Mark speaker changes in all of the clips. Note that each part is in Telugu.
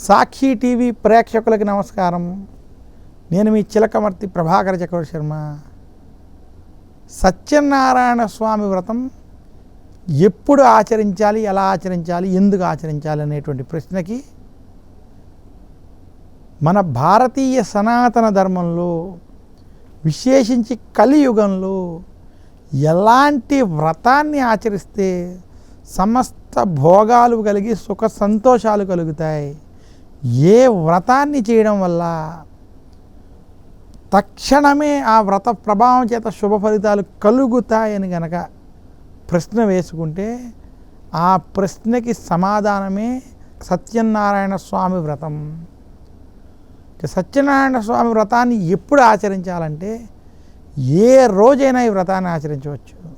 Speaker 1: సాక్షి టీవీ ప్రేక్షకులకి నమస్కారం. నేను మీ చిలకమర్తి ప్రభాకర చక్రవర్తి శర్మ. సత్యనారాయణ స్వామి వ్రతం ఎప్పుడు ఆచరించాలి ఎలా ఆచరించాలి ఎందుకు ఆచరించాలి అనేటువంటి ప్రశ్నకి మన భారతీయ సనాతన ధర్మంలో విశేషించి కలియుగంలో ఎలాంటి వ్రతాన్ని ఆచరిస్తే సమస్త భోగాలు కలిగి సుఖ సంతోషాలు కలుగుతాయి. ఏ వ్రతాన్ని చేయడం వల్ల తక్షణమే ఆ వ్రత ప్రభావం చేత శుభ ఫలితాలు కలుగుతాయని గనక ప్రశ్న వేసుకుంటే ఆ ప్రశ్నకి సమాధానమే సత్యనారాయణ స్వామి వ్రతం. సత్యనారాయణ స్వామి వ్రతాన్ని ఎప్పుడు ఆచరించాలంటే ఏ రోజైనా ఈ వ్రతాన్ని ఆచరించవచ్చు.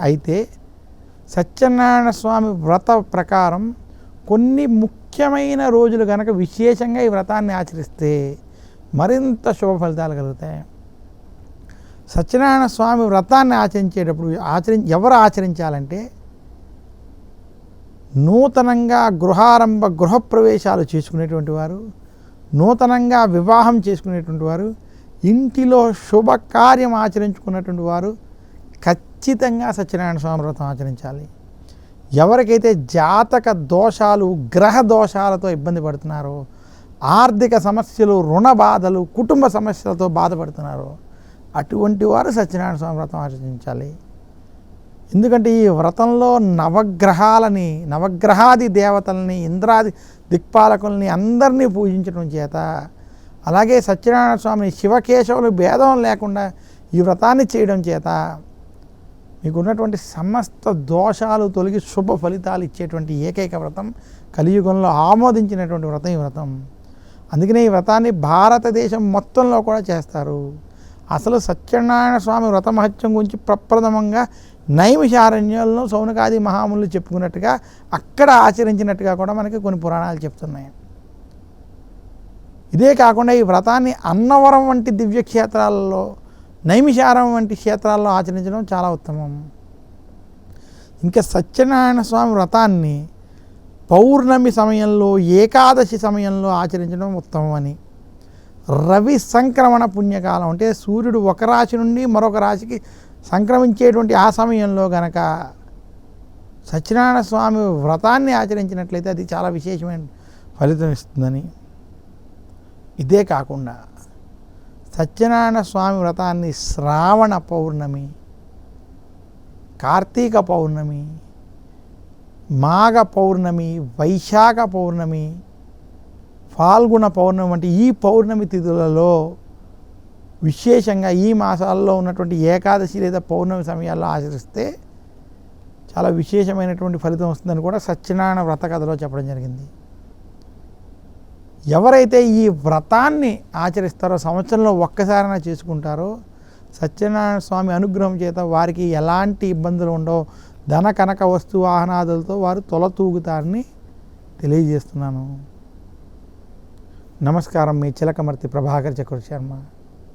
Speaker 1: అయితే సత్యనారాయణ స్వామి వ్రత ప్రకారం కొన్ని ముఖ్యమైన రోజులు కనుక విశేషంగా ఈ వ్రతాన్ని ఆచరిస్తే మరింత శుభ ఫలితాలు కలుగుతాయి. సత్యనారాయణ స్వామి వ్రతాన్ని ఆచరించేటప్పుడు ఆచరి ఎవరు ఆచరించాలంటే నూతనంగా గృహారంభ గృహప్రవేశాలు చేసుకునేటువంటి వారు నూతనంగా వివాహం చేసుకునేటువంటి వారు ఇంటిలో శుభకార్యం ఆచరించుకున్నటువంటి వారు ఖచ్చితంగా సత్యనారాయణ స్వామి వ్రతం ఆచరించాలి. ఎవరికైతే జాతక దోషాలు గ్రహ దోషాలతో ఇబ్బంది పడుతున్నారో ఆర్థిక సమస్యలు రుణ బాధలు కుటుంబ సమస్యలతో బాధపడుతున్నారో అటువంటి వారు సత్యనారాయణ స్వామి వ్రతం ఆచరించాలి. ఎందుకంటే ఈ వ్రతంలో నవగ్రహాలని నవగ్రహాది దేవతల్ని ఇంద్రాది దిక్పాలకుల్ని అందరినీ పూజించడం చేత అలాగే సత్యనారాయణ స్వామిని శివకేశవులు భేదం లేకుండా ఈ వ్రతాన్ని చేయడం చేత మీకు ఉన్నటువంటి సమస్త దోషాలు తొలగి శుభ ఫలితాలు ఇచ్చేటువంటి ఏకైక వ్రతం కలియుగంలో ఆమోదించినటువంటి వ్రతం ఈ వ్రతం. అందుకనే ఈ వ్రతాన్ని భారతదేశం మొత్తంలో కూడా చేస్తారు. అసలు సత్యనారాయణ స్వామి వ్రతమహత్యం గురించి ప్రప్రథమంగా నైమిషారణ్యంలో సౌనకాది మహాములు చెప్పుకున్నట్టుగా అక్కడ ఆచరించినట్టుగా కూడా మనకి కొన్ని పురాణాలు చెప్తున్నాయి. ఇదే కాకుండా ఈ వ్రతాన్ని అన్నవరం వంటి దివ్యక్షేత్రాలలో నైమిషారం వంటి క్షేత్రాల్లో ఆచరించడం చాలా ఉత్తమం. ఇంకా సత్యనారాయణ స్వామి వ్రతాన్ని పౌర్ణమి సమయంలో ఏకాదశి సమయంలో ఆచరించడం ఉత్తమం అని రవి సంక్రమణ పుణ్యకాలం అంటే సూర్యుడు ఒక రాశి నుండి మరొక రాశికి సంక్రమించేటువంటి ఆ సమయంలో గనక సత్యనారాయణ స్వామి వ్రతాన్ని ఆచరించినట్లయితే అది చాలా విశేషమైన ఫలితం ఇస్తుందని. ఇదే కాకుండా సత్యనారాయణ స్వామి వ్రతాన్ని శ్రావణ పౌర్ణమి కార్తీక పౌర్ణమి మాఘ పౌర్ణమి వైశాఖ పౌర్ణమి ఫాల్గుణ పౌర్ణమి వంటి ఈ పౌర్ణమి తిథులలో విశేషంగా ఈ మాసాల్లో ఉన్నటువంటి ఏకాదశి లేదా పౌర్ణమి సమయాల్లో ఆచరిస్తే చాలా విశేషమైనటువంటి ఫలితం వస్తుందని కూడా సత్యనారాయణ వ్రత కథలో చెప్పడం జరిగింది. ఎవరైతే ఈ వ్రతాన్ని ఆచరిస్తారో సంవత్సరంలో ఒక్కసారైనా చేసుకుంటారో సత్యనారాయణ స్వామి అనుగ్రహం చేత వారికి ఎలాంటి ఇబ్బందులు ఉండవు. ధన కనక వస్తు వాహనాదులతో వారు తొలతూగుతారని తెలియజేస్తున్నాను. నమస్కారం మీ చిలకమర్తి ప్రభాకర్ చక్రవర్తి శర్మ.